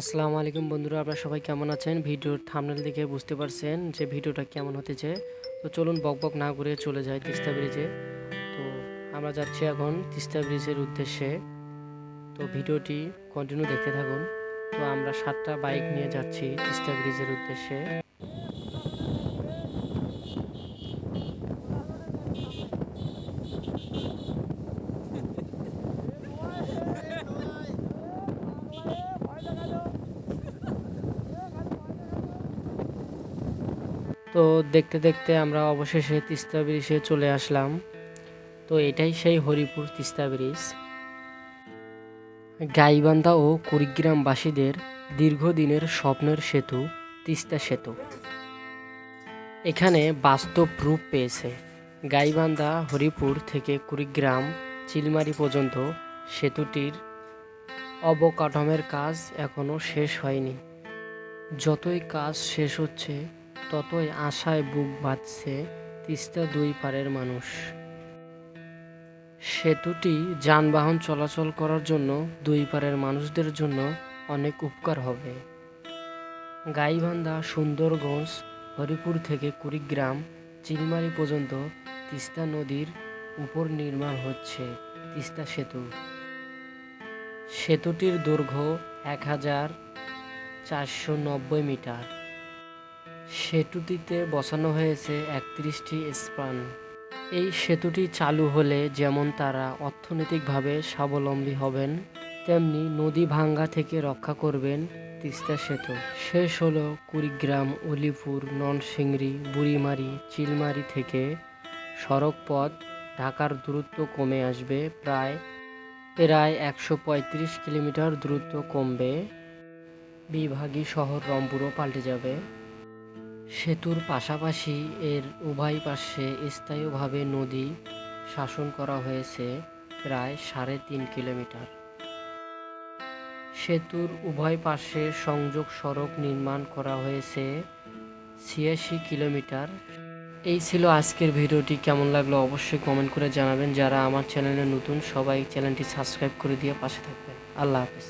আসসালামু আলাইকুম বন্ধুরা, আপনারা সবাই কেমন আছেন? ভিডিওর থামনেল দেখে বুঝতে পারছেন যে ভিডিওটা কেমন হতেছে। তো চলুন বক বক না করে চলে যাই তিস্তা ব্রিজে। তো আমরা যাচ্ছি এখন তিস্তা ব্রিজের উদ্দেশ্যে। তো ভিডিওটি কন্টিনিউ দেখতে থাকুন। তো আমরা সাতটা বাইক নিয়ে যাচ্ছি তিস্তা ব্রিজের উদ্দেশ্যে। তো দেখতে দেখতে আমরা অবশেষে তিস্তা ব্রিজে চলে আসলাম। তো এটাই সেই হরিপুর তিস্তা ব্রিজ। গাইবান্ধা ও কুড়িগ্রামবাসীদের দীর্ঘদিনের স্বপ্নের সেতু, তিস্তা সেতু। এখানে বাস্তব রূপ পেয়েছে। গাইবান্ধা, হরিপুর থেকে কুড়িগ্রাম, চিলমারি পর্যন্ত সেতুটির অবকাঠামের কাজ এখনও শেষ হয়নি। যতই কাজ শেষ হচ্ছে ততই আশায় বুক বাঁধছে তিস্তা দুই পারের মানুষ। সেতুটি যানবাহন চলাচল করার জন্য দুই পারের মানুষদের জন্য অনেক উপকার হবে। গাইবান্ধা, সুন্দরগঞ্জ, হরিপুর থেকে কুড়িগ্রাম, চিলমারি পর্যন্ত তিস্তা নদীর উপর নির্মাণ হচ্ছে তিস্তা সেতু। সেতুটির দৈর্ঘ্য এক হাজার চারশো নব্বই মিটার। সেতুটিতে বসানো হয়েছে একত্রিশটি স্পান। এই সেতুটি চালু হলে যেমন তারা অর্থনৈতিকভাবে স্বাবলম্বী হবেন, তেমনি নদী ভাঙ্গা থেকে রক্ষা করবেন তিস্তা সেতু। শেষ হলো কুড়িগ্রাম, অলিপুর ননসিংড়ি বুড়িমারি, চিলমারি থেকে সড়ক পথ ঢাকার দূরত্ব কমে আসবে প্রায় প্রায় একশো পঁয়ত্রিশ কিলোমিটার দূরত্ব কমবে। বিভাগী শহর রংপুরও পাল্টে যাবে। সেতুর পাশাপাশি এর উভয় পাশে স্থায়ীভাবে নদী শাসন করা হয়েছে প্রায় সাড়ে তিন কিলোমিটার। সেতুর উভয় পাশে সংযোগ সড়ক নির্মাণ করা হয়েছে ছিয়াশি কিলোমিটার। এই ছিল আজকের ভিডিওটি, কেমন লাগল অবশ্যই কমেন্ট করে জানাবেন। যারা আমার চ্যানেলে নতুন, সবাই চ্যানেলটি সাবস্ক্রাইব করে দিয়ে পাশে থাকবেন। আল্লাহ হাফেজ।